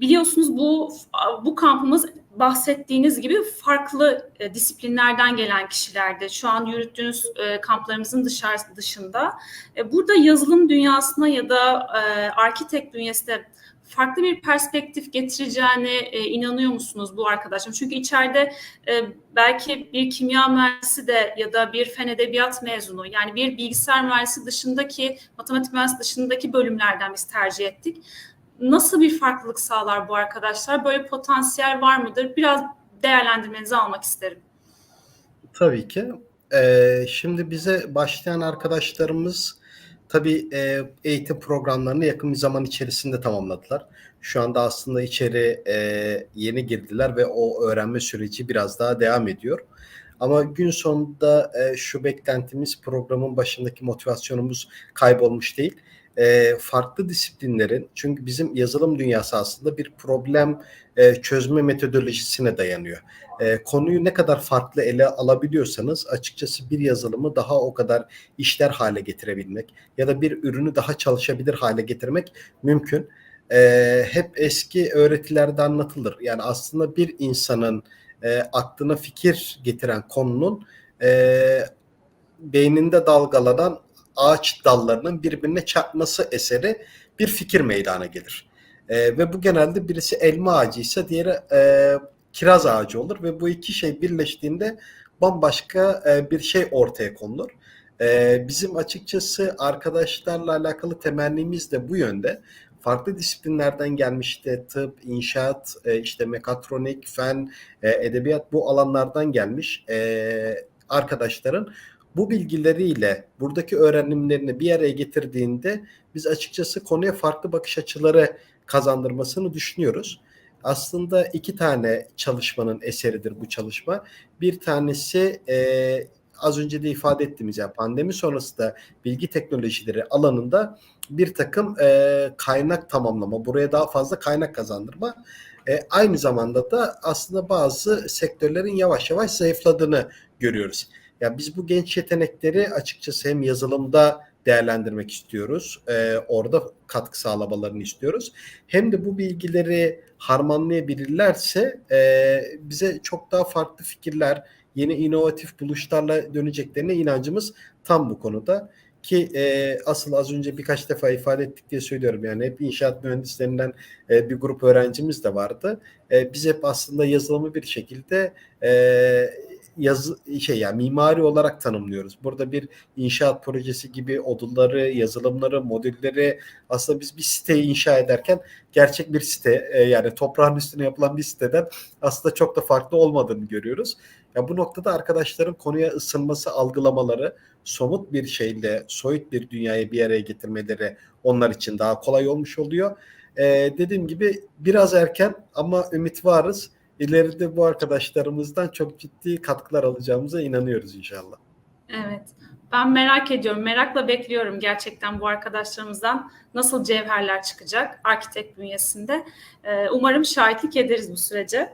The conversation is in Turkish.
biliyorsunuz bu bu kampımız bahsettiğiniz gibi farklı e, disiplinlerden gelen kişilerdi. Şu an yürüttüğünüz e, kamplarımızın dışarı, dışında. E, burada yazılım dünyasına ya da e, arkitek bünyesinde farklı bir perspektif getireceğine e, inanıyor musunuz bu arkadaşım? Çünkü içeride e, belki bir kimya mühendisi de ya da bir fen edebiyat mezunu yani bir bilgisayar mühendisi dışındaki matematik mühendisi dışındaki bölümlerden biz tercih ettik. Nasıl bir farklılık sağlar bu arkadaşlar? Böyle potansiyel var mıdır? Biraz değerlendirmenizi almak isterim. Tabii ki. Ee, şimdi bize başlayan arkadaşlarımız tabii e, eğitim programlarını yakın bir zaman içerisinde tamamladılar. Şu anda aslında içeri e, yeni girdiler ve o öğrenme süreci biraz daha devam ediyor. Ama gün sonunda e, şu beklentimiz programın başındaki motivasyonumuz kaybolmuş değil. E, farklı disiplinlerin çünkü bizim yazılım dünyası aslında bir problem e, çözme metodolojisine dayanıyor. E, konuyu ne kadar farklı ele alabiliyorsanız açıkçası bir yazılımı daha o kadar işler hale getirebilmek ya da bir ürünü daha çalışabilir hale getirmek mümkün. E, hep eski öğretilerde anlatılır. Yani aslında bir insanın e, aklına fikir getiren konunun e, beyninde dalgalanan ağaç dallarının birbirine çarpması eseri bir fikir meydana gelir. E, ve bu genelde birisi elma ağacıysa diğeri e, kiraz ağacı olur ve bu iki şey birleştiğinde bambaşka e, bir şey ortaya konulur. E, bizim açıkçası arkadaşlarla alakalı temennimiz de bu yönde. Farklı disiplinlerden gelmişti. Tıp, inşaat, e, işte mekatronik, fen, e, edebiyat bu alanlardan gelmiş e, arkadaşların bu bilgileriyle buradaki öğrenimlerini bir araya getirdiğinde biz açıkçası konuya farklı bakış açıları kazandırmasını düşünüyoruz. Aslında iki tane çalışmanın eseridir bu çalışma. Bir tanesi e, az önce de ifade ettiğimiz yani pandemi sonrası da bilgi teknolojileri alanında bir takım e, kaynak tamamlama, buraya daha fazla kaynak kazandırma. E, aynı zamanda da aslında bazı sektörlerin yavaş yavaş zayıfladığını görüyoruz. Ya biz bu genç yetenekleri açıkçası hem yazılımda değerlendirmek istiyoruz. E, orada katkı sağlamalarını istiyoruz. Hem de bu bilgileri harmanlayabilirlerse e, bize çok daha farklı fikirler, yeni inovatif buluşlarla döneceklerine inancımız tam bu konuda. Ki e, asıl az önce birkaç defa ifade ettik diye söylüyorum yani hep inşaat mühendislerinden e, bir grup öğrencimiz de vardı. E, biz hep aslında yazılımı bir şekilde e, yazı şey yani mimari olarak tanımlıyoruz. Burada bir inşaat projesi gibi odulları, yazılımları, modülleri aslında biz bir siteyi inşa ederken gerçek bir site e, yani toprağın üstüne yapılan bir siteden aslında çok da farklı olmadığını görüyoruz. Ya bu noktada arkadaşların konuya ısınması, algılamaları, somut bir şeyle soyut bir dünyayı bir araya getirmeleri onlar için daha kolay olmuş oluyor. Ee, dediğim gibi biraz erken ama ümit varız ileride bu arkadaşlarımızdan çok ciddi katkılar alacağımıza inanıyoruz inşallah. Evet. Ben merak ediyorum, merakla bekliyorum gerçekten bu arkadaşlarımızdan nasıl cevherler çıkacak arkitek bünyesinde. Ee, umarım şahitlik ederiz bu sürece.